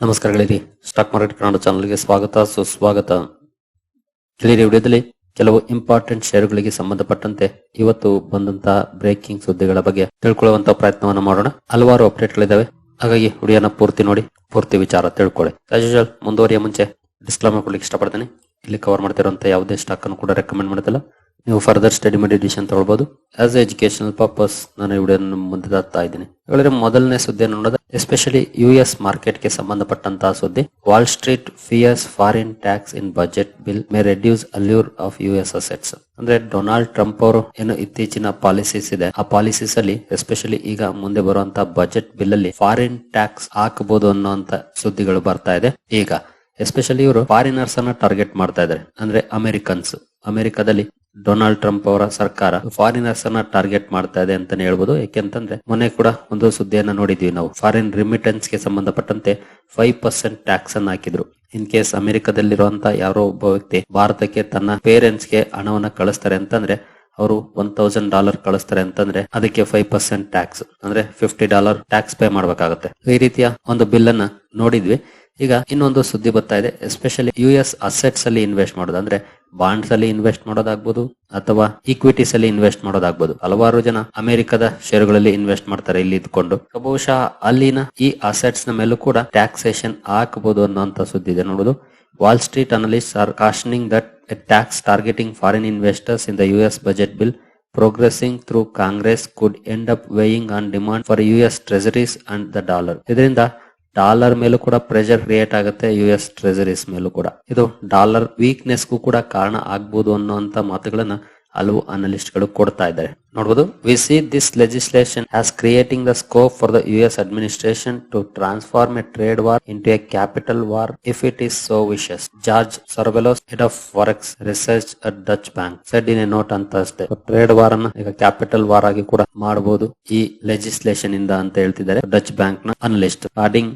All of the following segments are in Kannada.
ನಮಸ್ಕಾರ ಗೆಳೆಯರಿ ಸ್ಟಾಕ್ ಮಾರ್ಕೆಟ್ ಕನ್ನಡ ಚಾನಲ್ಗೆ ಸ್ವಾಗತ, ಸುಸ್ವಾಗತ. ಗೆಳೆಯರಿ ವಿಡಿಯೋದಲ್ಲಿ ಕೆಲವು ಇಂಪಾರ್ಟೆಂಟ್ ಷೇರುಗಳಿಗೆ ಸಂಬಂಧಪಟ್ಟಂತೆ ಇವತ್ತು ಬಂದಂತಹ ಬ್ರೇಕಿಂಗ್ ಸುದ್ದಿಗಳ ಬಗ್ಗೆ ತಿಳ್ಕೊಳ್ಳುವಂತ ಪ್ರಯತ್ನವನ್ನು ಮಾಡೋಣ. ಹಲವಾರು ಅಪ್ಡೇಟ್ಗಳಿದ್ದಾವೆ ಹಾಗಾಗಿ ವಿಡಿಯೋನ ಪೂರ್ತಿ ನೋಡಿ, ಪೂರ್ತಿ ವಿಚಾರ ತಿಳ್ಕೊಳ್ಳಿ. ಆಸ್ ಯೂಶುವಲ್ ಮುಂದುವರಿಯ ಮುಂಚೆ ಡಿಸ್ಕ್ಲೈಮರ್ ಕೊಡ್ಲಿಕ್ಕೆ ಇಷ್ಟಪಡ್ತೀನಿ. ಇಲ್ಲಿ ಕವರ್ ಮಾಡ್ತಿರುವಂತ ಯಾವುದೇ ಸ್ಟಾಕ್ ಅನ್ನು ಕೂಡ ರೆಕಮೆಂಡ್ ಮಾಡುತ್ತಿಲ್ಲ. ನೀವು ಫರ್ದರ್ ಸ್ಟಡಿ ಮಾಡಿ ಡಿಸಿಷನ್ ತಗೊಳ್ಬಹುದು ಆಸ್ ಎಜುಕೇಶನಲ್ ಪರ್ಪಸ್ ನಾನು ವಿಡಿಯೋ ಮುಂದೆ ತರ್ತಾ ಇದ್ದೀನಿ. ಹೇಳಿದ್ರೆ ಮೊದಲನೇ ಸುದ್ದಿ ನೋಡೋದು ಎಸ್ಪೆಷಲಿ ಯು ಎಸ್ ಮಾರ್ಕೆಟ್ಗೆ ಸಂಬಂಧಪಟ್ಟಂತಹ ಸುದ್ದಿ. Wall Street fears foreign tax in budget bill may reduce allure of U S assets ಅಂದ್ರೆ ಡೊನಾಲ್ಡ್ ಟ್ರಂಪ್ ಅವರು ಏನು ಇತ್ತೀಚಿನ ಪಾಲಿಸೀಸ್ ಇದೆ. ಆ ಪಾಲಿಸೀಸ್ ಅಲ್ಲಿ ಎಸ್ಪೆಷಲಿ ಈಗ ಮುಂದೆ ಬರುವಂತಹ ಬಜೆಟ್ ಬಿಲ್ ಅಲ್ಲಿ ಫಾರಿನ್ ಟ್ಯಾಕ್ಸ್ ಹಾಕಬಹುದು ಅನ್ನುವಂತ ಸುದ್ದಿಗಳು ಬರ್ತಾ ಇದೆ. ಈಗ ಎಸ್ಪೆಷಲಿ ಇವರು ಫಾರಿನರ್ಸ್ ಅನ್ನ ಟಾರ್ಗೆಟ್ ಮಾಡ್ತಾ ಇದ್ದಾರೆ. ಅಂದ್ರೆ ಅಮೆರಿಕನ್ಸ್ ಅಮೆರಿಕದಲ್ಲಿ ಡೊನಾಲ್ಡ್ ಟ್ರಂಪ್ ಅವರ ಸರ್ಕಾರ ಫಾರಿನರ್ಸ್ ಅನ್ನ ಟಾರ್ಗೆಟ್ ಮಾಡ್ತಾ ಇದೆ ಅಂತಾನೆ ಹೇಳ್ಬೋದು. ಯಾಕೆಂತಂದ್ರೆ ಮೊನ್ನೆ ಕೂಡ ಒಂದು ಸುದ್ದಿಯನ್ನ ನೋಡಿದ್ವಿ ನಾವು. ಫಾರಿನ್ ರಿಮಿಟೆನ್ಸ್ಗೆ ಸಂಬಂಧಪಟ್ಟಂತೆ ಫೈವ್ ಪರ್ಸೆಂಟ್ ಟ್ಯಾಕ್ಸ್ ಅನ್ನ ಹಾಕಿದ್ರು. ಇನ್ ಕೇಸ್ ಅಮೆರಿಕದಲ್ಲಿರುವಂತ ಯಾರೋ ಒಬ್ಬ ವ್ಯಕ್ತಿ ಭಾರತಕ್ಕೆ ತನ್ನ ಪೇರೆಂಟ್ಸ್ಗೆ ಹಣವನ್ನ ಕಳಿಸ್ತಾರೆ ಅಂತಂದ್ರೆ ಅವರು ಒನ್ ತೌಸಂಡ್ ಡಾಲರ್ ಕಳಿಸ್ತಾರೆ ಅಂತಂದ್ರೆ ಅದಕ್ಕೆ ಫೈವ್ ಪರ್ಸೆಂಟ್ ಟ್ಯಾಕ್ಸ್ ಅಂದ್ರೆ ಫಿಫ್ಟಿ ಡಾಲರ್ ಟ್ಯಾಕ್ಸ್ ಪೇ ಮಾಡಬೇಕಾಗುತ್ತೆ. ಈ ರೀತಿಯ ಒಂದು ಬಿಲ್ ಅನ್ನ ನೋಡಿದ್ವಿ. ಈಗ ಇನ್ನೊಂದು ಸುದ್ದಿ ಬರ್ತಾ ಇದೆ. ಎಸ್ಪೆಷಲಿ ಯು ಎಸ್ ಅಸೆಟ್ಸ್ ಅಲ್ಲಿ ಇನ್ವೆಸ್ಟ್ ಮಾಡೋದು. ಅಂದ್ರೆ ಬಾಂಡ್ಸ್ ಅಲ್ಲಿ ಇನ್ವೆಸ್ಟ್ ಮಾಡೋದಾಗ್ಬೋದು ಅಥವಾ ಈಕ್ವಿಟೀಸ್ ಅಲ್ಲಿ ಇನ್ವೆಸ್ಟ್ ಮಾಡೋದಾಗ್ಬೋದು. ಹಲವಾರು ಜನ ಅಮೆರಿಕದ ಷೇರುಗಳಲ್ಲಿ ಇನ್ವೆಸ್ಟ್ ಮಾಡ್ತಾರೆ ಇಲ್ಲಿ ಇದ್ಕೊಂಡು. ಬಹುಶಃ ಅಲ್ಲಿನ ಈ ಅಸೆಟ್ಸ್ನ ಮೇಲೂ ಕೂಡ ಟ್ಯಾಕ್ಸೇಷನ್ ಹಾಕಬಹುದು ಅನ್ನುವಂತ ಸುದ್ದಿ ಇದೆ ನೋಡುದು. Wall Street analyst are cautioning that tax targeting foreign investors in the U S budget bill progressing through Congress could end up weighing on demand for U S treasuries and the dollar ಇದರಿಂದ ಡಾಲರ್ ಮೇಲೂ ಕೂಡ ಪ್ರೆಷರ್ ಕ್ರಿಯೇಟ್ ಆಗುತ್ತೆ ಯು ಎಸ್ ಟ್ರೆಜರೀಸ್ ಮೇಲೂ ಕೂಡ. ಇದು ಡಾಲರ್ ವೀಕ್ನೆಸ್ಗೂ ಕೂಡ ಕಾರಣ ಆಗ್ಬೋದು ಅನ್ನುವಂತ ಮಾತುಗಳನ್ನ ಹಲವು ಅನಲಿಸ್ಟ್ಗಳು ಕೊಡ್ತಾ ಇದ್ದಾರೆ. ನೋಡಬಹುದು we see this legislation as creating the scope for the U S administration to transform a trade war into a capital war if it is so wishes George Saravelos head of forex research at Deutsche Bank said in a note ಅಂತ ಅಷ್ಟೇ ಟ್ರೇಡ್ ವಾರ್ ಅನ್ನ ಈಗ ಕ್ಯಾಪಿಟಲ್ ವಾರ್ ಆಗಿ ಕೂಡ ಮಾಡಬಹುದು ಈ ಲೆಜಿಸ್ಲೇಷನ್ ಇಂದ ಅಂತ ಹೇಳ್ತಿದ್ದಾರೆ ಡಚ್ ಬ್ಯಾಂಕ್ನ analyst adding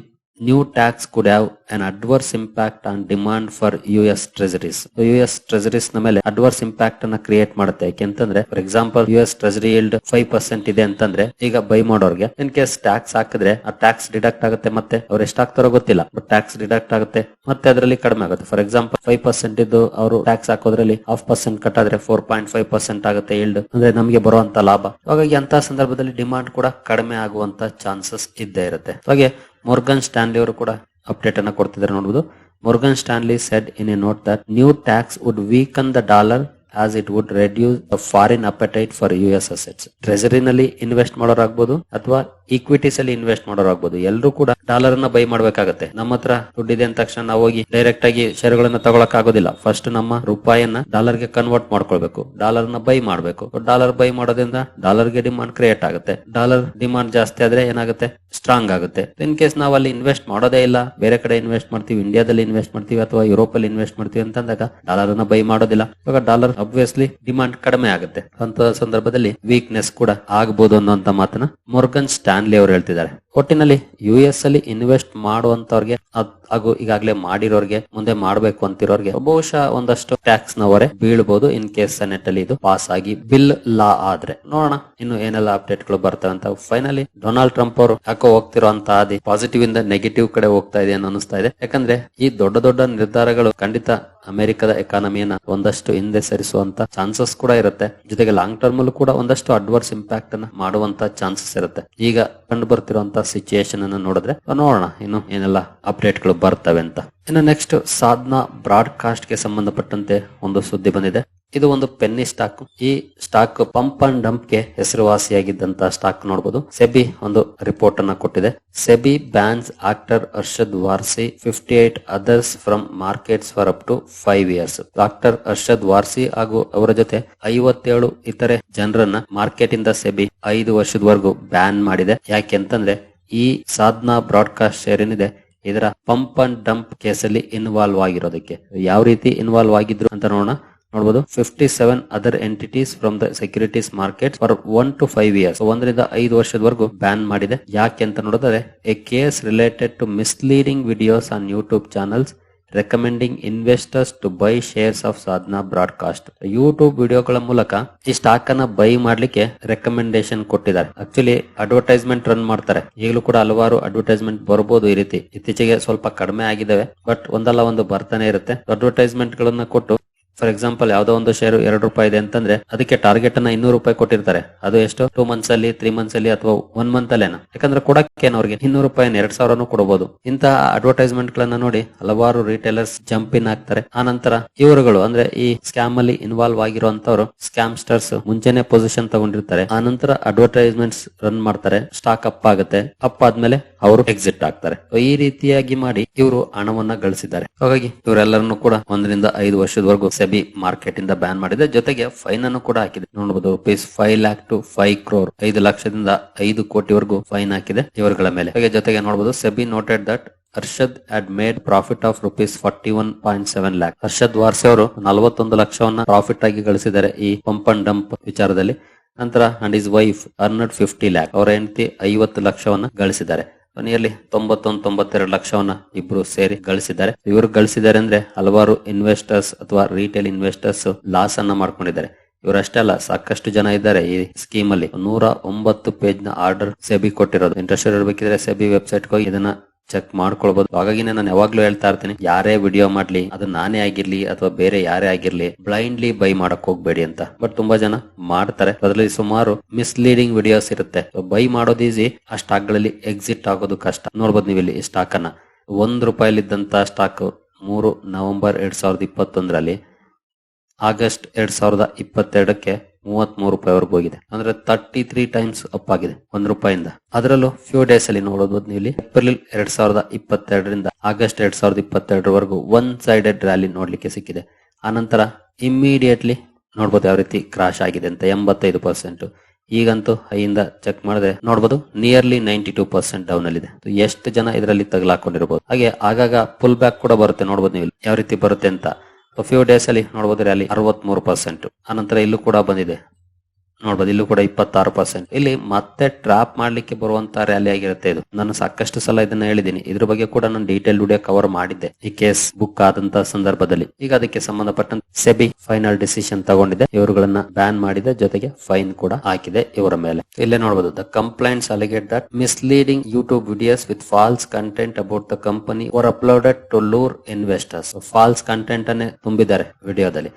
new tax could have an adverse impact on demand for US treasuries. U S ಟ್ರೆಸರೀಸ್ನ ಮೇಲೆ ಅಡ್ವರ್ಸ್ ಇಂಪ್ಯಾಕ್ಟ್ ಅನ್ನ ಕ್ರಿಯೇಟ್ ಮಾಡುತ್ತೆ. ಯಾಕೆಂತಂದ್ರೆ for example U S treasury yield five percent ಇದೆ ಅಂತಂದ್ರೆ, ಈಗ ಬೈ ಮಾಡೋರ್ಗೆ ಇನ್ ಕೇಸ್ ಟ್ಯಾಕ್ಸ್ ಹಾಕಿದ್ರೆ, ಆ ಟ್ಯಾಕ್ಸ್ ಡಿಡಕ್ಟ್ ಆಗುತ್ತೆ ಮತ್ತೆ? ಅವ್ರು ಎಷ್ಟು ಹಾಕ್ತಾರೋ ಗೊತ್ತಿಲ್ಲ ಬಟ್ ಟ್ಯಾಕ್ಸ್ ಡಿಡಕ್ಟ್ ಆಗುತ್ತೆ, ಮತ್ತೆ ಅದರಲ್ಲಿ ಕಡಿಮೆ ಆಗುತ್ತೆ. ಫಾರ್ ಎಕ್ಸಾಂಪಲ್ ಫೈವ್ ಪರ್ಸೆಂಟ್ ಇದ್ದು ಅವರು ಟ್ಯಾಕ್ಸ್ ಹಾಕೋದ್ರಲ್ಲಿ ಹಾಫ್ ಪರ್ಸೆಂಟ್ ಕಟ್ ಆದ್ರೆ ಫೋರ್ ಪಾಯಿಂಟ್ ಫೈವ್ ಪರ್ಸೆಂಟ್ ಆಗುತ್ತೆ ಇಲ್ಡ್ ಅಂದ್ರೆ ನಮಗೆ ಬರುವಂತ ಲಾಭ. ಹಾಗಾಗಿ ಅಂತ ಸಂದರ್ಭದಲ್ಲಿ ಡಿಮಾಂಡ್ ಕೂಡ ಕಡಿಮೆ ಆಗುವಂತ ಚಾನ್ಸಸ್ ಇದ್ದೇ ಇರುತ್ತೆ. ಹಾಗೆ ಮೊರ್ಗನ್ ಸ್ಟಾನ್ಲಿ ಅವರು ಕೂಡ ಅಪ್ಡೇಟ್ ಅನ್ನ ಕೊಡ್ತಿದ್ದಾರೆ ನೋಡಬಹುದು Morgan Stanley said in a note that new tax would weaken the dollar as it would reduce the foreign appetite for U S assets ಟ್ರೆಸರಿನಲ್ಲಿ invest ಮಾಡೋರಾಗ್ಬೋದು ಅಥವಾ ಈಕ್ವಿಟೀಸ್ ಅಲ್ಲಿ ಇನ್ವೆಸ್ಟ್ ಮಾಡೋರಾಗ್ಬೋದು. ಎಲ್ಲರೂ ಕೂಡ ಡಾಲರ್ ಅನ್ನ ಬೈ ಮಾಡ್ಬೇಕಾಗತ್ತೆ. ನಮ್ಮ ಹತ್ರ ದುಡ್ಡಿದೆ ಅಂದ ತಕ್ಷಣ ನಾವು ಹೋಗಿ ಡೈರೆಕ್ಟ್ ಆಗಿ ಷೇರುಗಳನ್ನ ತಗೊಳಕ್ ಆಗೋದಿಲ್ಲ ಫಸ್ಟ್ ನಮ್ಮ ರೂಪಾಯಿಯನ್ನ ಡಾಲರ್ಗೆ ಕನ್ವರ್ಟ್ ಮಾಡ್ಕೊಳ್ಬೇಕು. ಡಾಲರ್ನ ಬೈ ಮಾಡಬೇಕು. ಡಾಲರ್ ಬೈ ಮಾಡೋದ್ರಿಂದ ಡಾಲರ್ಗೆ ಡಿಮಾಂಡ್ ಕ್ರಿಯೇಟ್ ಆಗುತ್ತೆ. ಡಾಲರ್ ಡಿಮಾಂಡ್ ಜಾಸ್ತಿ ಆದ್ರೆ ಏನಾಗುತ್ತೆ? ಸ್ಟ್ರಾಂಗ್ ಆಗುತ್ತೆ. ಇನ್ ಕೇಸ್ ನಾವು ಅಲ್ಲಿ ಇನ್ವೆಸ್ಟ್ ಮಾಡೋದೇ ಇಲ್ಲ, ಬೇರೆ ಕಡೆ ಇನ್ವೆಸ್ಟ್ ಮಾಡ್ತೀವಿ ಇಂಡಿಯಾದಲ್ಲಿ ಇನ್ವೆಸ್ಟ್ ಮಾಡ್ತೀವಿ ಅಥವಾ ಯುರೋಪ್ ಅಲ್ಲಿ ಇನ್ವೆಸ್ಟ್ ಮಾಡ್ತೀವಿ ಅಂತಂದಾಗ ಡಾಲರ್ ಅನ್ನ ಬೈ ಮಾಡೋದಿಲ್ಲ. ಇವಾಗ ಡಾಲರ್ ಅಬ್ವಿಯಸ್ಲಿ ಡಿಮಾಂಡ್ ಕಡಿಮೆ ಆಗುತ್ತೆ. ಅಂತ ಸಂದರ್ಭದಲ್ಲಿ ವೀಕ್ನೆಸ್ ಕೂಡ ಆಗಬಹುದು ಅನ್ನೋಂತ ಮಾತನ್ನ ಮೊರ್ಗನ್ ಸ್ಟ್ಯಾನ್ಲಿ ಅವರು ಹೇಳ್ತಿದ್ದಾರೆ. ಒಟ್ಟಿನಲ್ಲಿ ಯು ಎಸ್ ಅಲ್ಲಿ ಇನ್ವೆಸ್ಟ್ ಮಾಡುವಂತವ್ರಿಗೆ ಅದ್- ಹಾಗೂ ಈಗಾಗಲೇ ಮಾಡಿರೋರ್ಗೆ ಮುಂದೆ ಮಾಡಬೇಕು ಅಂತಿರೋರ್ಗೆ ಬಹುಶಃ ಒಂದಷ್ಟು ಟ್ಯಾಕ್ಸ್ ನವರೆ ಬೀಳಬಹುದು ಇನ್ ಕೇಸ್ ಸೆನೆಟ್ ಅಲ್ಲಿ ಇದು ಪಾಸ್ ಆಗಿ ಬಿಲ್ ಲಾ ಆದ್ರೆ. ನೋಡೋಣ, ಇನ್ನು ಏನೆಲ್ಲ ಅಪ್ಡೇಟ್ಗಳು ಬರ್ತವೆ ಅಂತ. ಫೈನಲಿ ಡೊನಾಲ್ಡ್ ಟ್ರಂಪ್ ಅವರು ಯಾಕೋ ಹೋಗ್ತಿರುವಂತ ಹಾದಿ ಪಾಸಿಟಿವ್ ಇಂದ ನೆಗೆಟಿವ್ ಕಡೆ ಹೋಗ್ತಾ ಇದೆ ಅನ್ನೋ ಅನಿಸ್ತಾ ಇದೆ. ಯಾಕಂದ್ರೆ ಈ ದೊಡ್ಡ ದೊಡ್ಡ ನಿರ್ಧಾರಗಳು ಖಂಡಿತ ಅಮೆರಿಕದ ಎಕಾನಮಿಯನ್ನ ಒಂದಷ್ಟು ಹಿಂದೆ ಸರಿಸುವಂತ ಚಾನ್ಸಸ್ ಕೂಡ ಇರುತ್ತೆ. ಜೊತೆಗೆ ಲಾಂಗ್ ಟರ್ಮ್ ಅಲ್ಲೂ ಕೂಡ ಒಂದಷ್ಟು ಅಡ್ವರ್ಸ್ ಇಂಪ್ಯಾಕ್ಟ್ ಅನ್ನ ಮಾಡುವಂತ ಚಾನ್ಸಸ್ ಇರುತ್ತೆ. ಈಗ ಕಂಡು ಬರ್ತಿರುವಂತ ಸಿಚುಯೇಷನ್ ಅನ್ನು ನೋಡಿದ್ರೆ ನೋಡೋಣ ಇನ್ನು ಏನೆಲ್ಲ ಅಪ್ಡೇಟ್ಗಳು ಬರ್ತವೆ ಅಂತ. ಇನ್ನು ನೆಕ್ಸ್ಟ್ ಸಾಧನಾ ಬ್ರಾಡ್ಕಾಸ್ಟ್ಗೆ ಸಂಬಂಧಪಟ್ಟಂತೆ ಒಂದು ಸುದ್ದಿ ಬಂದಿದೆ. ಇದು ಒಂದು ಪೆನ್ನಿ ಸ್ಟಾಕ್ ಈ ಸ್ಟಾಕ್ ಪಂಪ್ ಅಂಡ್ ಡಂಪ್ಗೆ ಹೆಸರುವಾಸಿಯಾಗಿದ್ದಂತ ಸ್ಟಾಕ್ ನೋಡಬಹುದು ಸೆಬಿ ಒಂದು ರಿಪೋರ್ಟ್ ಅನ್ನ ಕೊಟ್ಟಿದೆ. SEBI bans actor Arshad Warsi fifty eight others from markets for up to five years doctor Arshad Warsi ಹಾಗೂ ಅವರ ಜೊತೆ ಐವತ್ತೇಳು ಇತರೆ ಜನರನ್ನ ಮಾರ್ಕೆಟ್ ಇಂದ ಸೆಬಿ ಐದು ವರ್ಷದವರೆಗೂ ಬ್ಯಾನ್ ಮಾಡಿದೆ. ಯಾಕೆ ಅಂತಂದ್ರೆ ಈ ಸಾಧನಾ ಬ್ರಾಡ್ಕಾಸ್ಟ್ ಶೇರ್ ಏನಿದೆ ಇದರ ಪಂಪ್ ಅಂಡ್ ಡಂಪ್ ಕೇಸಲ್ಲಿ ಇನ್ವಾಲ್ವ್ ಆಗಿರೋದಕ್ಕೆ. ಯಾವ ರೀತಿ ಇನ್ವಾಲ್ವ್ ಆಗಿದ್ರು ಅಂತ ನೋಡೋಣ. ನೋಡಬಹುದು fifty seven other entities from the securities market for one to five years ಒಂದರಿಂದ ಐದು ವರ್ಷದವರೆಗೂ ಬ್ಯಾನ್ ಮಾಡಿದೆ. ಯಾಕೆ ಅಂತ ನೋಡಿದ್ರೆ a case related to misleading videos on YouTube channels recommending investors to buy shares of Sadhana broadcast YouTube ವಿಡಿಯೋಗಳ ಮೂಲಕ ಈ ಸ್ಟಾಕ್ ಅನ್ನ ಬೈ ಮಾಡ್ಲಿಕ್ಕೆ ರೆಕಮೆಂಡೇಶನ್ ಕೊಟ್ಟಿದ್ದಾರೆ. ಆಕ್ಚುಲಿ ಅಡ್ವರ್ಟೈಸ್ಮೆಂಟ್ ರನ್ ಮಾಡ್ತಾರೆ. ಈಗಲೂ ಕೂಡ ಹಲವಾರು ಅಡ್ವರ್ಟೈಸ್ಮೆಂಟ್ ಬರಬಹುದು ಈ ರೀತಿ. ಇತ್ತೀಚೆಗೆ ಸ್ವಲ್ಪ ಕಡಿಮೆ ಆಗಿದ್ದಾವೆ ಬಟ್ ಒಂದಲ್ಲ ಒಂದು ಬರ್ತಾನೆ ಇರುತ್ತೆ. ಅಡ್ವರ್ಟೈಸ್ಮೆಂಟ್ ಗಳನ್ನ ಕೊಟ್ಟು ಫಾರ್ ಎಕ್ಸಾಂಪಲ್ ಯಾವ್ದೋ ಒಂದು ಶೇರ್ ಎರಡು ರೂಪಾಯಿ ಇದೆ ಅಂತಂದ್ರೆ ಅದಕ್ಕೆ ಟಾರ್ಗೆಟ್ ಅನ್ನ ಇನ್ನೂರು ರೂಪಾಯಿ ಕೊಟ್ಟಿರ್ತಾರೆ. ಅದು ಎಷ್ಟು? ಟೂ ಮಂತ್ಸ್ ಅಲ್ಲಿ ತ್ರೀ ಮಂತ್ಸ್ ಅಲ್ಲಿ ಅಥವಾ ಒನ್ ಮಂತ್ ಅಲ್ಲೇನ? ಯಾಕಂದ್ರೆ ಕೊಡಕ್ಕೆ ಅವ್ರಿಗೆ? ಇನ್ನೂರು ರೂಪಾಯಿ ಎರಡ್ ಸಾವಿರನು ಕೊಡಬಹುದು ಇಂತಹ ಅಡ್ವರ್ಟೈಸ್ಮೆಂಟ್ ಗಳನ್ನ ನೋಡಿ ಹಲವಾರು ರಿಟೇಲರ್ಸ್ ಜಂಪ್ ಇನ್ ಆಗ್ತಾರೆ. ಆ ನಂತರ ಇವರುಗಳು, ಅಂದ್ರೆ ಈ ಸ್ಕ್ಯಾಮ್ ಅಲ್ಲಿ ಇನ್ವಾಲ್ವ್ ಆಗಿರುವಂತವ್ರು ಸ್ಕ್ಯಾಮ್ಸ್ಟರ್ಸ್ ಮುಂಚೆನೆ ಪೊಸಿಷನ್ ತಗೊಂಡಿರ್ತಾರೆ. ಆ ನಂತರ ಅಡ್ವರ್ಟೈಸ್ಮೆಂಟ್ಸ್ ರನ್ ಮಾಡ್ತಾರೆ. ಸ್ಟಾಕ್ ಅಪ್ ಆಗುತ್ತೆ. ಅಪ್ ಆದ್ಮೇಲೆ ಅವರು ಎಕ್ಸಿಟ್ ಆಗ್ತಾರೆ. ಈ ರೀತಿಯಾಗಿ ಮಾಡಿ ಇವರು ಹಣವನ್ನ ಗಳಿಸಿದ್ದಾರೆ. ಹಾಗಾಗಿ ಇವರೆಲ್ಲರನ್ನು ಕೂಡ ಒಂದರಿಂದ ಐದು ವರ್ಷದವರೆಗೂ ಸೆಬಿ ಮಾರ್ಕೆಟ್ ಇಂದ ಬ್ಯಾನ್ ಮಾಡಿದೆ. ಜೊತೆಗೆ ಫೈನ್ ಅನ್ನು ಕೂಡ ಹಾಕಿದೆ. ನೋಡಬಹುದು rupees five lakh to five crore ಐದು ಲಕ್ಷದಿಂದ ಐದು ಕೋಟಿವರೆಗೂ ಫೈನ್ ಹಾಕಿದೆ ಇವರುಗಳ ಮೇಲೆ. ಹಾಗೆ ಜೊತೆಗೆ ನೋಡಬಹುದು SEBI noted that Harshad had made profit of rupees forty one point seven lakh Harshad Warsi ಅವರು ನಲವತ್ತೊಂದು ಲಕ್ಷವನ್ನ ಪ್ರಾಫಿಟ್ ಆಗಿ ಗಳಿಸಿದ್ದಾರೆ ಈ ಪಂಪ್ ಅಂಡ್ ಡಂಪ್ ವಿಚಾರದಲ್ಲಿ. ನಂತರ and his wife earned fifty lakh ಅವರ ಹೆಂಡತಿ ಐವತ್ತು ಲಕ್ಷವನ್ನ ಗಳಿಸಿದ್ದಾರೆ. ನಿಯರ್ಲಿ ತೊಂಬತ್ತೊಂದು, ತೊಂಬತ್ತೆರಡು ಲಕ್ಷವನ್ನ ಇಬ್ರು ಸೇರಿ ಗಳಿಸಿದ್ದಾರೆ. ಇವರು ಗಳಿಸಿದ್ದಾರೆ ಅಂದ್ರೆ ಹಲವಾರು ಇನ್ವೆಸ್ಟರ್ಸ್ ಅಥವಾ ರಿಟೇಲ್ ಇನ್ವೆಸ್ಟರ್ಸ್ ಲಾಸ್ ಅನ್ನ ಮಾಡ್ಕೊಂಡಿದ್ದಾರೆ. ಇವರಷ್ಟೇ ಅಲ್ಲ, ಸಾಕಷ್ಟು ಜನ ಇದ್ದಾರೆ ಈ ಸ್ಕೀಮ್ ಅಲ್ಲಿ. ನೂರ ಒಂಬತ್ತು ಪೇಜ್ನ ಆರ್ಡರ್ ಸೆಬಿ ಕೊಟ್ಟಿರೋದು. ಇಂಟ್ರೆಸ್ಟ್ ಇರಬೇಕಿದ್ರೆ ಸೆಬಿ ವೆಬ್ಸೈಟ್ ಹೋಗಿ ಇದನ್ನ ಚೆಕ್ ಮಾಡ್ಕೊಳ್ಬಹುದು ಹಾಗಾಗಿ ನಾನು ಯಾವಾಗ್ಲೂ ಹೇಳ್ತಾ ಇರ್ತೀನಿ, ಯಾರೇ ವಿಡಿಯೋ ಮಾಡ್ಲಿ, ಅದು ನಾನೇ ಆಗಿರ್ಲಿ ಅಥವಾ ಬೇರೆ ಯಾರೇ ಆಗಿರ್ಲಿ ಬ್ಲೈಂಡ್ಲಿ ಬೈ ಮಾಡಕ್ ಹೋಗ್ಬೇಡಿ ಅಂತ. ಬಟ್ ತುಂಬಾ ಜನ ಮಾಡ್ತಾರೆ. ಅದರಲ್ಲಿ ಸುಮಾರು ಮಿಸ್ಲೀಡಿಂಗ್ ವಿಡಿಯೋಸ್ ಇರುತ್ತೆ. ಬೈ ಮಾಡೋದು ಈಸಿ ಆ ಸ್ಟಾಕ್ಗಳಲ್ಲಿ ಎಕ್ಸಿಟ್ ಆಗೋದು ಕಷ್ಟ. ನೋಡ್ಬೋದು ನೀವು ಇಲ್ಲಿ ಸ್ಟಾಕ್ ಅನ್ನ. ಒಂದ್ ರೂಪಾಯಿಲಿದ್ದಂತ ಸ್ಟಾಕ್ ಮೂರು ನವೆಂಬರ್ ಎರಡ್ ಸಾವಿರದ ಇಪ್ಪತ್ತೊಂದರಲ್ಲಿ, ಆಗಸ್ಟ್ ಎರಡ್ ಸಾವಿರದ ಇಪ್ಪತ್ತೆರಡಕ್ಕೆ ಮೂವತ್ತ್ ಮೂರು ರೂಪಾಯಿವರೆಗೂ ಹೋಗಿದೆ. ಅಂದ್ರೆ ತರ್ಟಿ ತ್ರೀ ಟೈಮ್ಸ್ ಅಪ್ ಆಗಿದೆ, ಒಂದ್ ರೂಪಾಯಿಂದ. ಅದರಲ್ಲೂ ಫ್ಯೂ ಡೇಸ್ ಅಲ್ಲಿ ನೋಡಬಹುದು ನೀವು ಇಲ್ಲಿ ಏಪ್ರಿಲ್ ಎರಡ್ ಸಾವಿರದ ಇಪ್ಪತ್ತೆರಡರಿಂದ ಆಗಸ್ಟ್ ಎರಡ್ ಸಾವಿರದ ಇಪ್ಪತ್ತೆರಡರವರೆಗೂ ಒನ್ ಸೈಡೆಡ್ ರ್ಯಾಲಿ ನೋಡ್ಲಿಕ್ಕೆ ಸಿಕ್ಕಿದೆ. ಆನಂತರ ಇಮ್ಮಿಡಿಯೇಟ್ಲಿ ನೋಡ್ಬೋದು ಯಾವ ರೀತಿ ಕ್ರಾಶ್ ಆಗಿದೆ ಅಂತ, ಎಂಬತ್ತೈದು ಪರ್ಸೆಂಟ್ ಈಗಂತೂ ಹೈಯಿಂದ ಚೆಕ್ ಮಾಡಿದ್ರೆ ನೋಡಬಹುದು nearly ninety two percent down ಅಲ್ಲಿ ಇದೆ ಎಷ್ಟು ಜನ ಇದರಲ್ಲಿ ತಗಲಾಕೊಂಡಿರಬಹುದು ಹಾಗೆ ಆಗಾಗ ಪುಲ್ ಬ್ಯಾಕ್ ಕೂಡ ಬರುತ್ತೆ ನೋಡಬಹುದು ನೀವು. ಯಾವ ರೀತಿ ಬರುತ್ತೆ ಅಂತ. ಫ್ಯೂ ಡೇಸ್ ಅಲ್ಲಿ ನೋಡಬಹುದು ಅಲ್ಲಿ ಅರವತ್ ಮೂರು ಪರ್ಸೆಂಟ್ ಆನಂತರ ಇಲ್ಲೂ ಕೂಡ ಬಂದಿದೆ. ನೋಡ್ಬೋದು ಇಲ್ಲೂ ಕೂಡ ಇಪ್ಪತ್ತಾರು ಪರ್ಸೆಂಟ್ ಇಲ್ಲಿ ಮತ್ತೆ ಟ್ರಾಪ್ ಮಾಡ್ಲಿಕ್ಕೆ ಬರುವಂತ ರ್ಯಾಲಿ ಆಗಿರುತ್ತೆ ಇದು. ನಾನು ಸಾಕಷ್ಟು ಸಲ ಇದನ್ನ ಹೇಳಿದ್ದೀನಿ. ಇದ್ರ ಬಗ್ಗೆ ಕೂಡ ನಾನು ಡೀಟೇಲ್ ವಿಡಿಯೋ ಕವರ್ ಮಾಡಿದ್ದೆ. ಈ ಕೇಸ್ ಬುಕ್ ಆದಂತ ಸಂದರ್ಭದಲ್ಲಿ. ಈಗ ಅದಕ್ಕೆ ಸಂಬಂಧಪಟ್ಟಂತೆ ಸೆಬಿ ಫೈನಲ್ ಡಿಸಿಷನ್ ತಗೊಂಡಿದೆ ಇವರುಗಳನ್ನ ಬ್ಯಾನ್ ಮಾಡಿದೆ. ಜೊತೆಗೆ ಫೈನ್ ಕೂಡ ಹಾಕಿದೆ ಇವರ ಮೇಲೆ. ಇಲ್ಲೇ ನೋಡಬಹುದು the complaints alleged that misleading YouTube videos with false content about the company were uploaded to lure investors false content ಅನ್ನೇ ತುಂಬಿದ್ದಾರೆ ವಿಡಿಯೋದಲ್ಲಿ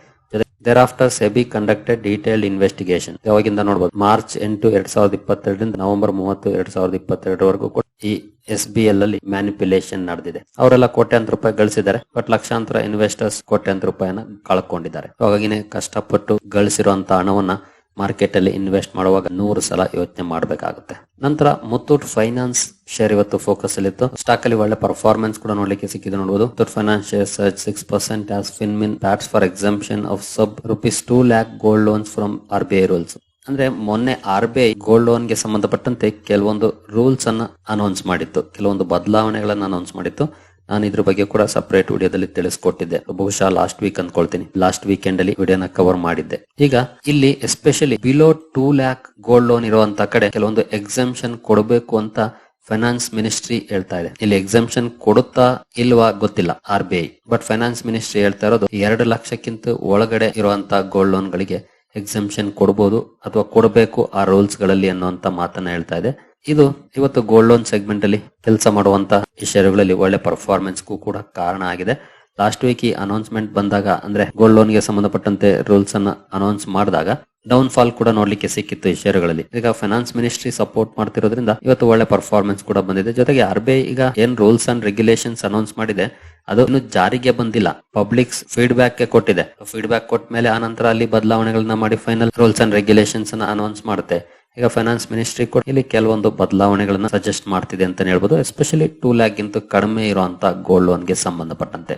thereafter SEBI conducted detailed investigation ಯಾವಾಗಿಂದ ನೋಡಬಹುದು ಮಾರ್ಚ್ ಎಂಟು ಎರಡ್ ಸಾವಿರದ ಇಪ್ಪತ್ತೆರಡರಿಂದ ನವೆಂಬರ್ ಮೂವತ್ತು ಎರಡ್ ಸಾವಿರದ ಇಪ್ಪತ್ತೆರಡರವರೆಗೂ ಕೂಡ ಈ ಎಸ್ ಬಿ ಎಲ್ ಅಲ್ಲಿ ಮ್ಯಾನಿಪ್ಯುಲೇಷನ್ ನಡೆದಿದೆ. ಅವರೆಲ್ಲ ಕೋಟ್ಯಾಂತರ ರೂಪಾಯಿ ಗಳಿಸಿದ್ದಾರೆ. ಬಟ್ ಲಕ್ಷಾಂತರ ಇನ್ವೆಸ್ಟರ್ಸ್ ಕೋಟ್ಯಾಂತರ ರೂಪಾಯಿನ ಕಳ್ಕೊಂಡಿದ್ದಾರೆ. ಹಾಗಾಗಿನೇ ಕಷ್ಟಪಟ್ಟು ಗಳಿಸಿರುವಂತಹ ಹಣವನ್ನ ಮಾರ್ಕೆಟ್ ಅಲ್ಲಿ ಇನ್ವೆಸ್ಟ್ ಮಾಡುವಾಗ ನೂರು ಸಲ ಯೋಚನೆ ಮಾಡಬೇಕಾಗುತ್ತೆ. ನಂತರ ಮುತ್ತೂಟ್ ಫೈನಾನ್ಸ್ ಶೇರ್ ಇವತ್ತು ಫೋಕಸ್ ಅಲ್ಲಿ ಇತ್ತು ಸ್ಟಾಕ್ ಅಲ್ಲಿ ಒಳ್ಳೆ ಪರ್ಫಾರ್ಮೆನ್ಸ್ ಕೂಡ ನೋಡ್ಲಿಕ್ಕೆ ಸಿಕ್ಕಿದೆ ನೋಡಬಹುದು Muthoot finance share surge six percent as FinMin bats for exemption of sub rupees two lakh gold loans from R B I rules ಅಂದ್ರೆ ಮೊನ್ನೆ ಆರ್ ಬಿ ಐ ಗೋಲ್ಡ್ ಲೋನ್ಗೆ ಸಂಬಂಧಪಟ್ಟಂತೆ ಕೆಲವೊಂದು ರೂಲ್ಸ್ ಅನ್ನ ಅನೌನ್ಸ್ ಮಾಡಿತ್ತು. ಕೆಲವೊಂದು ಬದಲಾವಣೆಗಳನ್ನ ಅನೌನ್ಸ್ ಮಾಡಿತ್ತು. ನಾನು ಇದ್ರ ಬಗ್ಗೆ ಕೂಡ ಸಪರೇಟ್ ವಿಡಿಯೋದಲ್ಲಿ ತಿಳಿಸ್ಕೊಟ್ಟಿದ್ದೆ. ಬಹುಶಃ ಲಾಸ್ಟ್ ವೀಕ್ ಅನ್ಕೊಳ್ತೀನಿ. ಲಾಸ್ಟ್ ವೀಕೆಂಡ್ ಅಲ್ಲಿ ವಿಡಿಯೋನ ಕವರ್ ಮಾಡಿದ್ದೆ. ಈಗ ಇಲ್ಲಿ especially below two lakh gold loan ಇರುವಂತ ಕಡೆ ಕೆಲವೊಂದು ಎಕ್ಸಾಮ್ಷನ್ ಕೊಡಬೇಕು ಅಂತ ಫೈನಾನ್ಸ್ ಮಿನಿಸ್ಟ್ರಿ ಹೇಳ್ತಾ ಇದೆ. ಇಲ್ಲಿ ಎಕ್ಸಾಮ್ಷನ್ ಕೊಡುತ್ತಾ ಇಲ್ವಾ ಗೊತ್ತಿಲ್ಲ R B I but finance ministry ಹೇಳ್ತಾ ಇರೋದು ಎರಡು ಲಕ್ಷಕ್ಕಿಂತ ಒಳಗಡೆ ಇರುವಂತ ಗೋಲ್ಡ್ ಲೋನ್ ಗಳಿಗೆ ಎಕ್ಸಾಮ್ಷನ್ ಕೊಡಬಹುದು ಅಥವಾ ಕೊಡಬೇಕು ಆ ರೂಲ್ಸ್ಗಳಲ್ಲಿ ಅನ್ನುವಂತ ಮಾತನ್ನ ಹೇಳ್ತಾ ಇದೆ. ಇದು ಇವತ್ತು ಗೋಲ್ಡ್ ಲೋನ್ ಸೆಗ್ಮೆಂಟ್ ಅಲ್ಲಿ ಕೆಲಸ ಮಾಡುವಂತ ಈ ಷೇರುಗಳಲ್ಲಿ ಒಳ್ಳೆ ಪರ್ಫಾರ್ಮೆನ್ಸ್ಗೂ ಕೂಡ ಕಾರಣ ಆಗಿದೆ. ಲಾಸ್ಟ್ ವೀಕ್ ಈ ಅನೌನ್ಸ್ಮೆಂಟ್ ಬಂದಾಗ, ಅಂದ್ರೆ ಗೋಲ್ಡ್ ಲೋನ್ಗೆ ಸಂಬಂಧಪಟ್ಟಂತೆ ರೂಲ್ಸ್ ಅನ್ನ ಅನೌನ್ಸ್ ಮಾಡಿದಾಗ ಡೌನ್ ಫಾಲ್ ಕೂಡ ನೋಡ್ಲಿಕ್ಕೆ ಸಿಕ್ಕಿತ್ತು ಈ ಷೇರುಗಳಲ್ಲಿ ಈಗ ಫೈನಾನ್ಸ್ ಮಿನಿಸ್ಟ್ರಿ ಸಪೋರ್ಟ್ ಮಾಡ್ತಿರೋದ್ರಿಂದ ಇವತ್ತು ಒಳ್ಳೆ ಪರ್ಫಾರ್ಮೆನ್ಸ್ ಕೂಡ ಬಂದಿದೆ. ಜೊತೆಗೆ ಆರ್ ಬಿ ಐ ಈಗ ಏನ್ ರೂಲ್ಸ್ ಅಂಡ್ ರೆಗ್ಯುಲೇಷನ್ಸ್ ಅನೌನ್ಸ್ ಮಾಡಿದೆ, ಅದು ಇನ್ನು ಜಾರಿಗೆ ಬಂದಿಲ್ಲ. ಪಬ್ಲಿಕ್ಸ್ ಫೀಡ್ಬ್ಯಾಕ್ ಕೊಟ್ಟಿದೆ. ಫೀಡ್ಬ್ಯಾಕ್ ಕೊಟ್ಟ ಮೇಲೆ ಆ ನಂತರ ಅಲ್ಲಿ ಬದಲಾವಣೆಗಳನ್ನ ಮಾಡಿ ಫೈನಲ್ ರೂಲ್ಸ್ ಅಂಡ್ ರೆಗ್ಯುಲೇಷನ್ಸ್ ಅನ್ನ ಅನೌನ್ಸ್ ಮಾಡುತ್ತೆ. ಈಗ ಫೈನಾನ್ಸ್ ಮಿನಿಸ್ಟ್ರಿ ಕೂಡ ಇಲ್ಲಿ ಕೆಲವೊಂದು ಬದಲಾವಣೆಗಳನ್ನ ಸಜೆಸ್ಟ್ ಮಾಡ್ತಿದೆ ಅಂತ ಹೇಳ್ಬೋದು ಎಸ್ಪೆಷಲಿ ಟೂ ಲ್ಯಾಕ್ ಗಿಂತ ಕಡಿಮೆ ಇರುವಂತ ಗೋಲ್ಡ್ ಲೋನ್ಗೆ ಸಂಬಂಧಪಟ್ಟಂತೆ.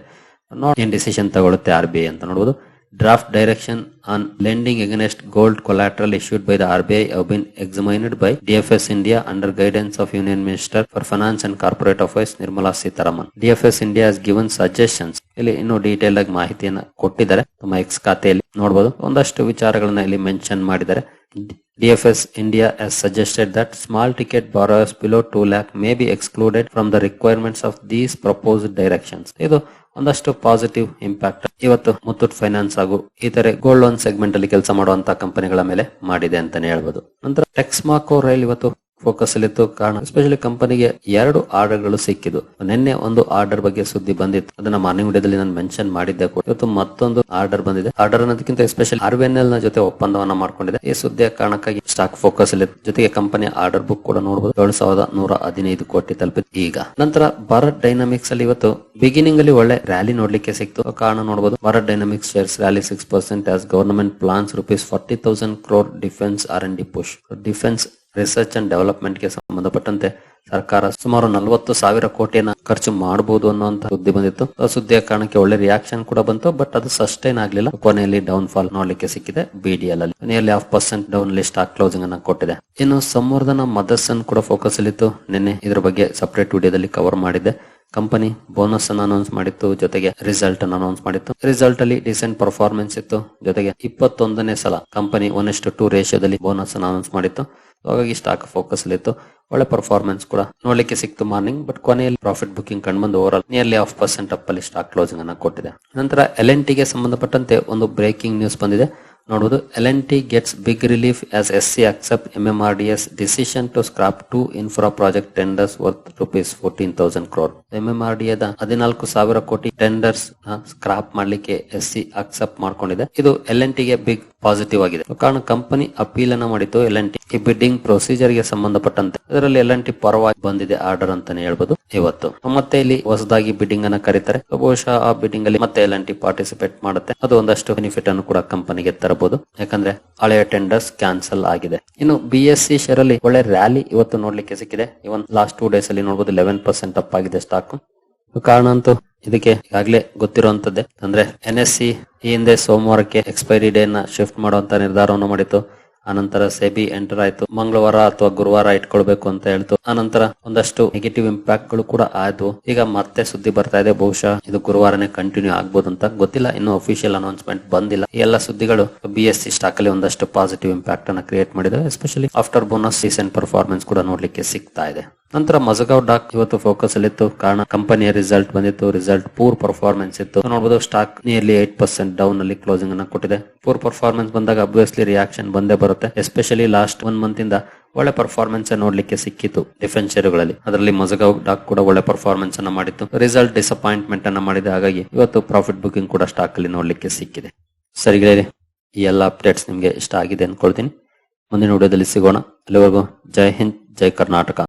ನೋಡಿ, ಏನ್ ಡಿಸಿಷನ್ ತಗೊಳುತ್ತೆ ಆರ್ ಬಿ ಐ ಅಂತ ನೋಡಬಹುದು draft direction on lending against gold collateral issued by the RBI have been examined by DFS India under guidance of union Minister for finance and corporate Nirmala Nirmala DFS DFS India given suggestions ಇಲ್ಲಿ ಇನ್ನು ಡೀಟೇಲ್ ಆಗಿ ಮಾಹಿತಿಯನ್ನು ಕೊಟ್ಟಿದ್ದಾರೆ. ತಮ್ಮ ಎಕ್ಸ್ ಖಾತೆಯಲ್ಲಿ ನೋಡಬಹುದು ಒಂದಷ್ಟು ವಿಚಾರಗಳನ್ನ ಇಲ್ಲಿ ಮೆನ್ಷನ್ ಮಾಡಿದ್ದಾರೆ. DFS India has suggested that small ticket borrowers below 2 lakh may be excluded from the requirements of these proposed directions. ಇದು ಒಂದಷ್ಟು ಪಾಸಿಟಿವ್ ಇಂಪ್ಯಾಕ್ಟ್ ಇವತ್ತು ಮುತ್ತೂಟ್ ಫೈನಾನ್ಸ್ ಹಾಗೂ ಇತರೆ ಗೋಲ್ಡ್ ಲೋನ್ ಸೆಗ್ಮೆಂಟ್ ಅಲ್ಲಿ ಕೆಲಸ ಮಾಡುವಂತಹ ಕಂಪನಿಗಳ ಮೇಲೆ ಮಾಡಿದೆ ಅಂತಾನೆ ಹೇಳ್ಬೋದು ನಂತರ ಟೆಕ್ಸ್ಮಾಕೋ ರೈಲ್ ಇವತ್ತು ಫೋಕಸ್ ಅಲ್ಲಿತ್ತು ಕಾರಣ ಎಸ್ಪೆಷಲಿ ಕಂಪನಿಗೆ ಎರಡು ಆರ್ಡರ್ಗಳು ಸಿಕ್ಕಿದ್ದು. ನಿನ್ನೆ ಒಂದು ಆರ್ಡರ್ ಬಗ್ಗೆ ಸುದ್ದಿ ಬಂದಿತ್ತು. ಅದನ್ನ ಮಾರ್ನಿಂಗ್ ವಿಡಿಯೋದಲ್ಲಿ ನಾನು ಮೆನ್ಷನ್ ಮಾಡಿದ್ದೆ ಇವತ್ತು ಮತ್ತೊಂದು ಆರ್ಡರ್ ಬಂದಿದೆ. ಆರ್ಡರ್ ಅನ್ನೋದಕ್ಕಿಂತ ಎಸ್ಪೆಷಲಿ ಆರ್ನ ಜೊತೆ ಒಪ್ಪಂದವನ್ನ ಮಾಡ್ಕೊಂಡಿದೆ ಈ ಸುದ್ದಿಯ ಕಾರಣಕ್ಕಾಗಿ ಸ್ಟಾಕ್ ಫೋಕಸ್ ಅಲ್ಲಿ ಜೊತೆಗೆ ಕಂಪನಿಯ ಆರ್ಡರ್ ಬುಕ್ ಕೂಡ ನೋಡಬಹುದು ಏಳು ಸಾವಿರದ ನೂರ ಹದಿನೈದು ಕೋಟಿ ತಲುಪಿದೆ ಈಗ ನಂತರ ಭಾರತ್ ಡೈನಾಮಿಕ್ಸ್ ಅಲ್ಲಿ ಇವತ್ತು ಬಿಗಿನಿಂಗ್ ಅಲ್ಲಿ ಒಳ್ಳೆ ರ್ಯಾಲಿ ನೋಡ್ಲಿಕ್ಕೆ ಸಿಕ್ತು. ಕಾರಣ ನೋಡಬಹುದು Bharat Dynamics shares rally six percent as government plans rupees forty thousand crore defence R and D push defence research and ಡೆವಲಪ್ಮೆಂಟ್ಗೆ ಸಂಬಂಧಪಟ್ಟಂತೆ ಸರ್ಕಾರ ಸುಮಾರು ನಲವತ್ತು ಸಾವಿರ ಕೋಟಿಯನ್ನ ಖರ್ಚು ಮಾಡಬಹುದು ಅನ್ನುವಂತ ಸುದ್ದಿ ಬಂದಿತ್ತು. ಆ ಸುದ್ದಿಯ ಕಾರಣಕ್ಕೆ ಒಳ್ಳೆ ರಿಯಾಕ್ಷನ್ ಕೂಡ ಬಂತು ಬಟ್ ಅದು ಸಸ್ಟೈನ್ ಆಗ್ಲಿಲ್ಲ. ಕೊನೆಯಲ್ಲಿ ಡೌನ್ ಫಾಲ್ ನೋಡ್ಲಿಕ್ಕೆ ಸಿಕ್ಕಿದೆ ಬಿಡಿಎಲ್ ಅಲ್ಲಿ. ನಿಯರ್ಲಿ ಹಾಫ್ ಪರ್ಸೆಂಟ್ ಡೌನ್ ಅಲ್ಲಿ ಸ್ಟಾಕ್ ಕ್ಲೋಸಿಂಗ್ ಅನ್ನ ಕೊಟ್ಟಿದೆ. ಇನ್ನು ಸಂವರ್ಧನ ಮದರ್ಸನ್ ಕೂಡ ಫೋಕಸ್ ಅಲ್ಲಿತ್ತು. ನಿನ್ನೆ ಇದ್ರ ಬಗ್ಗೆ ಸಪರೇಟ್ ವಿಡಿಯೋದಲ್ಲಿ ಕವರ್ ಮಾಡಿದ್ದೆ. ಕಂಪನಿ ಬೋನಸ್ ಅನ್ನು ಅನೌನ್ಸ್ ಮಾಡಿತ್ತು, ಜೊತೆಗೆ ರಿಸಲ್ಟ್ ಅನ್ನು ಅನೌನ್ಸ್ ಮಾಡಿತ್ತು. ರಿಸಲ್ಟ್ ಅಲ್ಲಿ ಡಿಸೆಂಟ್ ಪರ್ಫಾರ್ಮೆನ್ಸ್ ಇತ್ತು, ಜೊತೆಗೆ ಇಪ್ಪತ್ತೊಂದನೇ ಸಲ ಕಂಪನಿ ಒನ್ ಎಷ್ಟು ಟೂ ರೇಷಿಯೋದಲ್ಲಿ ಬೋನಸ್ ಅನ್ನು ಅನೌನ್ಸ್ ಮಾಡಿತ್ತು. ಹಾಗಾಗಿ ಸ್ಟಾಕ್ ಫೋಕಸ್ ಅಲ್ಲಿತ್ತು ಒಳ್ಳೆ ಪರ್ಫಾರ್ಮೆನ್ಸ್ ಕೂಡ ನೋಡ್ಲಿಕ್ಕೆ ಸಿಕ್ತು ಮಾರ್ನಿಂಗ್ ಬಟ್ ಕೊನೆಯಲ್ಲಿ ಪ್ರಾಫಿಟ್ ಬುಕಿಂಗ್ ಕಂಡು ಬಂದು over nearly half percent up ಅಲ್ಲಿ ಸ್ಟಾಕ್ ಕ್ಲೋಸಿಂಗ್ ಅನ್ನ ಕೊಟ್ಟಿದೆ. ನಂತರ ಎಲ್ ಎನ್ ಟಿಗೆ ಸಂಬಂಧಪಟ್ಟಂತೆ ಒಂದು ಬ್ರೇಕಿಂಗ್ ನ್ಯೂಸ್ ಬಂದಿದೆ. ನೋಡಬಹುದು L and T gets big relief as S C accept M M R D S decision to scrap two infra project tenders worth rupees fourteen thousand crore M M R D ಎದ ಹದಿನಾಲ್ಕು ಸಾವಿರ ಕೋಟಿ ಟೆಂಡರ್ಸ್ ಸ್ಕ್ರಾಪ್ ಮಾಡ್ಲಿಕ್ಕೆ ಎಸ್ ಸಿ ಅಕ್ಸೆಪ್ಟ್ ಮಾಡ್ಕೊಂಡಿದೆ. ಇದು ಎಲ್ ಎನ್ ಟಿಗೆ ಬಿಗ್ ಪಾಸಿಟಿವ್ ಆಗಿದೆ. ಕಾರಣ ಕಂಪನಿ ಅಪೀಲ್ ಅನ್ನ ಮಾಡಿತ್ತು ಎಲ್ ಎನ್ ಟಿ ಈ ಬಿಡ್ಡಿಂಗ್ ಪ್ರೊಸೀಜರ್ಗೆ ಸಂಬಂಧಪಟ್ಟಂತೆ. ಇದರಲ್ಲಿ ಎಲ್ ಎನ್ ಟಿ ಪರವಾಗಿ ಬಂದಿದೆ ಆರ್ಡರ್ ಅಂತಾನೆ ಹೇಳ್ಬೋದು ಇವತ್ತು. ಮತ್ತೆ ಇಲ್ಲಿ ಹೊಸದಾಗಿ ಬಿಡ್ಡಿಂಗ್ ಅನ್ನ ಕರೀತಾರೆ. ಬಹುಶಃ ಆ ಬಿಡ್ಡಿಂಗ್ ಅಲ್ಲಿ ಮತ್ತೆ ಎಲ್ ಎನ್ ಟಿ ಪಾರ್ಟಿಸಿಪೇಟ್ ಮಾಡುತ್ತೆ. ಅದು ಒಂದಷ್ಟು ಬೆನಿಫಿಟ್ ಅನ್ನು ಕೂಡ ಕಂಪನಿಗೆ ತರಬಹುದು. ಯಾಕಂದ್ರೆ ಹಳೆಯ ಟೆಂಡರ್ಸ್ ಕ್ಯಾನ್ಸಲ್ ಆಗಿದೆ. ಇನ್ನು ಬಿ ಎಸ್ ಸಿ ಶೇರ್ ಅಲ್ಲಿ ಒಳ್ಳೆ ರ್ಯಾಲಿ ಇವತ್ತು ನೋಡ್ಲಿಕ್ಕೆ ಸಿಕ್ಕಿದೆ. ಇವನ್ ಲಾಸ್ಟ್ ಟೂ ಡೇಸ್ ಅಲ್ಲಿ ನೋಡಬಹುದು ಲೆವೆನ್ ಪರ್ಸೆಂಟ್ ಅಪ್ ಆಗಿದೆ ಸ್ಟಾಕ್ ಕಾರಣ ಅಂತೂ ಇದಕ್ಕೆ ಈಗಾಗಲೇ ಗೊತ್ತಿರುವಂತದ್ದೇ. ಅಂದ್ರೆ ಎನ್ ಎಸ್ ಸಿ ಈ ಹಿಂದೆ ಸೋಮವಾರಕ್ಕೆ ಎಕ್ಸ್ಪೈರಿ ಡೇ ನ ಶಿಫ್ಟ್ ಮಾಡುವಂತ ನಿರ್ಧಾರವನ್ನು ಮಾಡಿತ್ತು. ಆನಂತರ ಸೆಬಿ ಎಂಟರ್ ಆಯ್ತು. ಮಂಗಳವಾರ ಅಥವಾ ಗುರುವಾರ ಇಟ್ಕೊಳ್ಬೇಕು ಅಂತ ಹೇಳ್ತು. ಆನಂತರ ಒಂದಷ್ಟು ನೆಗೆಟಿವ್ ಇಂಪ್ಯಾಕ್ಟ್ಗಳು ಕೂಡ ಆಯ್ತು. ಈಗ ಮತ್ತೆ ಸುದ್ದಿ ಬರ್ತಾ ಇದೆ. ಬಹುಶಃ ಇದು ಗುರುವಾರನೇ ಕಂಟಿನ್ಯೂ ಆಗ್ಬೋದು ಅಂತ ಗೊತ್ತಿಲ್ಲ. ಇನ್ನು ಅಫಿಷಿಯಲ್ ಅನೌನ್ಸ್ಮೆಂಟ್ ಬಂದಿಲ್ಲ. ಈ ಎಲ್ಲ ಸುದ್ದಿಗಳು ಬಿ ಎಸ್ ಸಿ ಸ್ಟಾಕ್ ಅಲ್ಲಿ ಒಂದಷ್ಟು ಪಾಸಿಟಿವ್ ಇಂಪ್ಯಾಕ್ಟ್ ಅನ್ನ ಕ್ರಿಯೇಟ್ ಮಾಡಿದೆ. Especially after bonus season performance ಕೂಡ ನೋಡ್ಲಿಕ್ಕೆ ಸಿಗ್ತಾ ಇದೆ. ನಂತರ ಮಜಗಾವ್ ಡಾಕ್ ಇವತ್ತು ಫೋಕಸ್ ಅಲ್ಲಿ ಇತ್ತು. ಕಾರಣ ಕಂಪನಿಯ ರಿಸಲ್ಟ್ ಬಂದಿತ್ತು. ರಿಸಲ್ಟ್ ಪೂರ್ ಪರ್ಫಾರ್ಮೆನ್ಸ್ ಇತ್ತು. ನೋಡಬಹುದು stock nearly eight percent down ಅಲ್ಲಿ ಕ್ಲೋಸಿಂಗ್ ಅನ್ನ ಕೊಟ್ಟಿದೆ. ಪೂರ್ ಪರ್ಫಾರ್ಮೆನ್ಸ್ ಬಂದಾಗ ಅಬ್ವಿಯಸ್ಲಿ ರಿಯಾಕ್ಷನ್ ಬಂದೇ ಬರುತ್ತೆ. ಎಸ್ಪೆಷಲಿ ಲಾಸ್ಟ್ ಒನ್ ಮಂತ್ ಇಂದ ಒಳ್ಳೆ ಪರ್ಫಾರ್ಮೆನ್ಸ್ ನೋಡ್ಲಿಕ್ಕೆ ಸಿಕ್ಕಿತ್ತು ಡಿಫೆನ್ಸ್ ಶೇರುಗಳಲ್ಲಿ. ಅದರಲ್ಲಿ ಮಜಗಾವ್ ಡಾಕ್ ಕೂಡ ಒಳ್ಳೆ ಪರ್ಫಾರ್ಮೆನ್ಸ್ ಅನ್ನ ಮಾಡಿತ್ತು. ರಿಸಲ್ಟ್ ಡಿಸಪಾಯಿಂಟ್ಮೆಂಟ್ ಅನ್ನ ಮಾಡಿದೆ. ಹಾಗಾಗಿ ಇವತ್ತು ಪ್ರಾಫಿಟ್ ಬುಕಿಂಗ್ ಕೂಡ ಸ್ಟಾಕ್ ಅಲ್ಲಿ ನೋಡ್ಲಿಕ್ಕೆ ಸಿಕ್ಕಿದೆ. ಸರಿ ಈ ಎಲ್ಲ ಅಪ್ಡೇಟ್ಸ್ ನಿಮಗೆ ಇಷ್ಟ ಆಗಿದೆ ಅನ್ಕೊಳ್ತೀನಿ. ಮುಂದಿನ ವಿಡಿಯೋದಲ್ಲಿ ಸಿಗೋಣ. ಅಲ್ಲಿವರೆಗೂ ಜೈ ಹಿಂದ್, ಜೈ ಕರ್ನಾಟಕ.